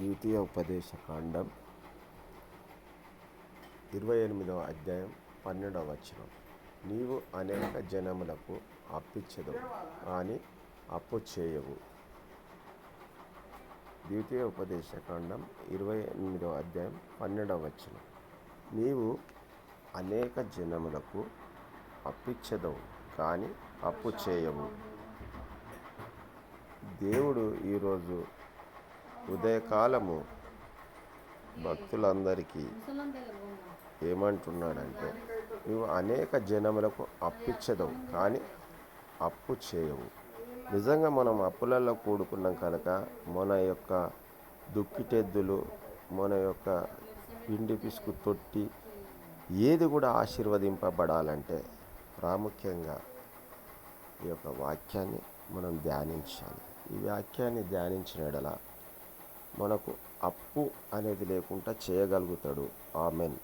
ద్వితీయ ఉపదేశ కాండం ఇరవై ఎనిమిదవ అధ్యాయం పన్నెండవ వచనం. నీవు అనేక జనములకు అప్పిచ్చదు కానీ అప్పు చేయవు. ద్వితీయ ఉపదేశ కాండం ఇరవై ఎనిమిదవ అధ్యాయం పన్నెండవ వచనం. నీవు అనేక జనములకు అప్పిచ్చదవు కానీ అప్పు చేయవు. దేవుడు ఈరోజు ఉదయకాలము భక్తులందరికీ ఏమంటున్నాడంటే నువ్వు అనేక జనములకు అప్పిచ్చదవు కానీ అప్పు చేయవు. నిజంగా మనం అప్పులలో కూడుకున్నాం కనుక మన యొక్క దుక్కిటెద్దులు మన యొక్క పిండి పిసుకు తొట్టి ఏది కూడా ఆశీర్వదింపబడాలంటే ప్రాముఖ్యంగా ఈ యొక్క వాక్యాన్ని మనం ధ్యానించాలి. ఈ వాక్యాన్ని ధ్యానించిన ఎడల మనకు అప్పు అనేది లేకుండా చేయగలుగుతాడు. ఆమెన్.